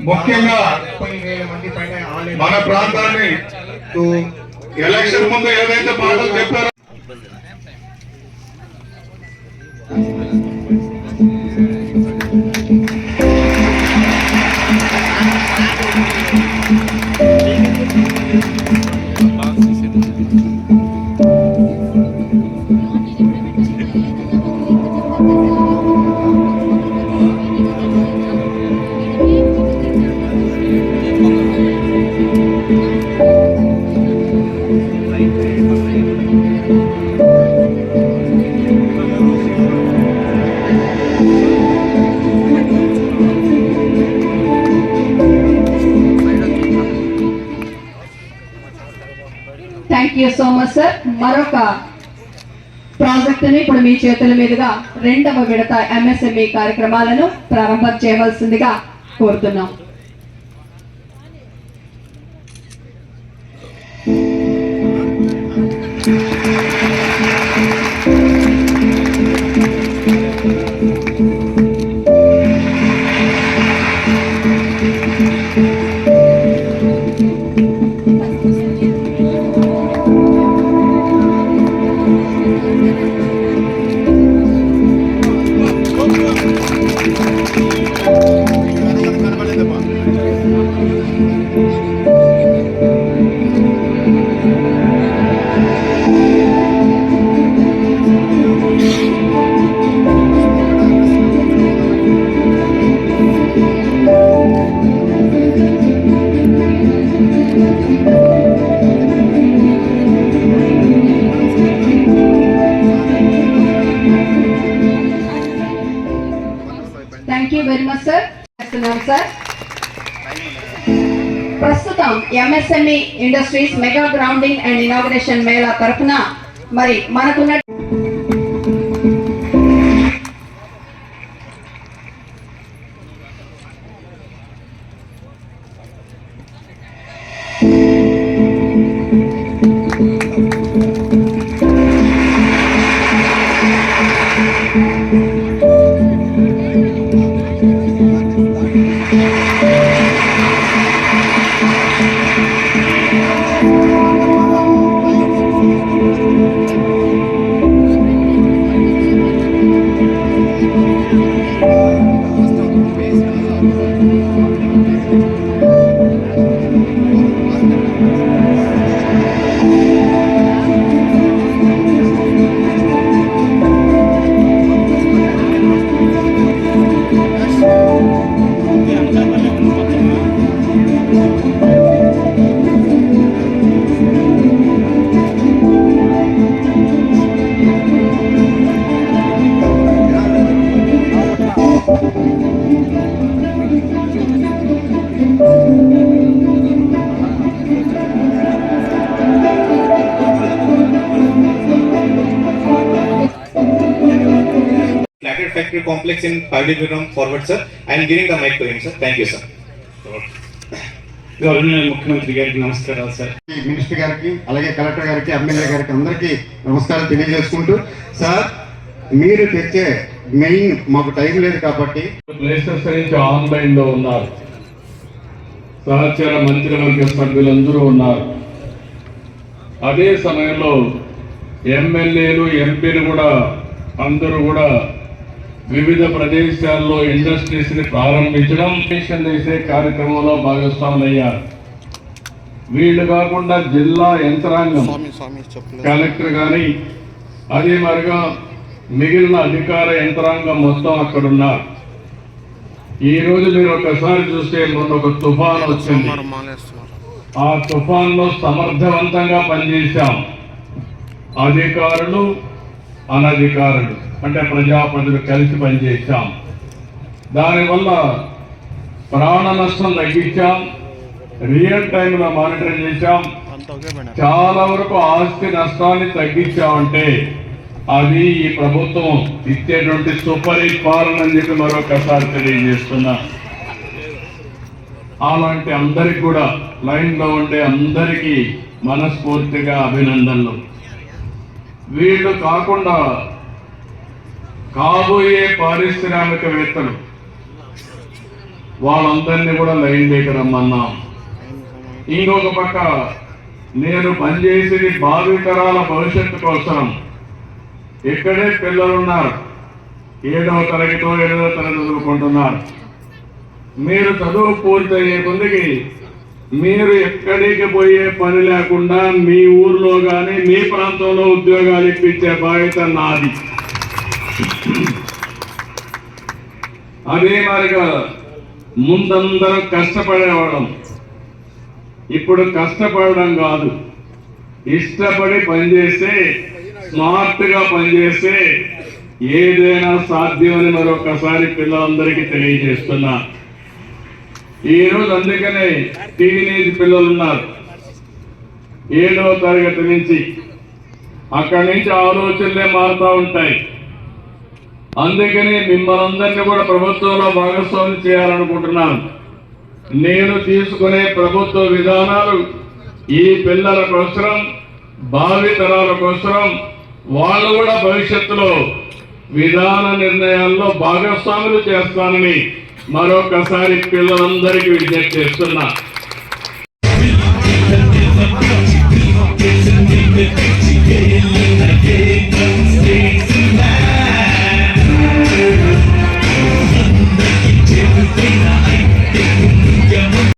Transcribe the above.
ముఖ్యంగా మన ప్రాంతాన్ని ఎలక్షన్ ముందు ఏదైతే మాటలు చెప్పారో thank you so much sir మరొక ప్రాజెక్టుని ఇప్పుడు మీ చేతుల మీదుగా రెండవ విడత ఎంఎస్ఎంఈ కార్యక్రమాలను ప్రారంభం చేయవలసిందిగా కోరుతున్నాం. చేస్తున్నాం సార్ చేస్తున్నాం సార్ ప్రస్తుతం MSME industries mega grounding and inauguration mela తరఫున మరి మనకున్న Factory Complex in Pavilion forward, sir. I am giving the mic to him, sir. Thank you, sir. ముఖ్యమంత్రి గారికి నమస్కారాలు సార్ మినిస్టర్ గారికి అలాగే కలెక్టర్ గారికి ఎమ్మెల్యే గారికి అందరికీ నమస్కారం తెలియజేసుకుంటూ సార్ మీరు తెచ్చే మెయిన్ మాకు టైం లేదు కాబట్టి ప్లేసెస్ నుంచి ఆన్లైన్లో ఉన్నారు సహచర మంత్రివర్గ సభ్యులందరూ ఉన్నారు అదే సమయంలో ఎమ్మెల్యేలు ఎంపీలు కూడా అందరూ కూడా వివిధ ప్రదేశాల్లో ఇండస్ట్రీస్ని ప్రారంభించడం చేసే కార్యక్రమంలో భాగస్వాములయ్యారు. వీళ్ళు కాకుండా జిల్లా యంత్రాంగం కలెక్టర్ గాని అదే మరిగా మిగిలిన అధికార యంత్రాంగం మొత్తం అక్కడ ఉన్నారు ఈ రోజు మీరు ఒకసారి చూస్తే మొన్న ఒక తుఫాన్ వచ్చింది. ఆ తుఫాన్లో సమర్థవంతంగా పనిచేశాం. అధికారులు అనధికారులు అంటే ప్రజాప్రతినిధులు కలిసి పనిచేశాం. దానివల్ల ప్రాణ నష్టం తగ్గించాం. రియల్ టైంలో మానిటర్ చేశాం. చాలా వరకు ఆస్తి నష్టాన్ని తగ్గించామంటే అది ఈ ప్రభుత్వం ఇచ్చేటువంటి సుపరిపాలన అని చెప్పి మరొకసారి తెలియజేస్తున్నా. అలాంటి అందరికి కూడా లైన్లో ఉండే అందరికీ మనస్ఫూర్తిగా అభినందనలు. వీళ్ళు కాకుండా కాబోయే పారిశ్రామికవేత్తలు వాళ్ళందరినీ కూడా లైన్ దగ్గర రమ్మన్నాం. ఇంకొక పక్క నేను పనిచేసేది భావితరాల భవిష్యత్తు కోసం. ఇక్కడే పిల్లలున్నారు. ఏడవ తరగతితో ఎనిమిదవ తరగతి చదువుకుంటున్నారు. మీరు చదువు పూర్తయ్యే కొద్దికి మీరు ఎక్కడికి పోయే పని లేకుండా మీ ఊర్లో కానీ మీ ప్రాంతంలో ఉద్యోగాలు ఇప్పించే బాధ్యత నాది. అదే మరిగా ముందందరం కష్టపడేవాళ్ళం. ఇప్పుడు కష్టపడడం కాదు. ఇష్టపడి పనిచేస్తే స్మార్ట్గా పనిచేస్తే ఏదైనా సాధ్యమని మరొకసారి పిల్లలందరికీ తెలియజేస్తున్నా. ఈ రోజు అందుకనే టీనేజ్ పిల్లలు ఉన్నారు. ఏడవ తరగతి నుంచి అక్కడి నుంచి ఆలోచనలే మారుతూ ఉంటాయి. అందుకని మిమ్మల్ని అందరినీ కూడా ప్రభుత్వంలో భాగస్వామ్యం చేయాలనుకుంటున్నాను. నేను తీసుకునే ప్రభుత్వ విధానాలు ఈ పిల్లల కోసం భావి తరాల కోసం వాళ్ళు కూడా భవిష్యత్తులో విధాన నిర్ణయాల్లో భాగస్వాములు చేస్తానని మరొకసారి పిల్లలందరికీ విజ్ఞప్తి చేస్తున్నా.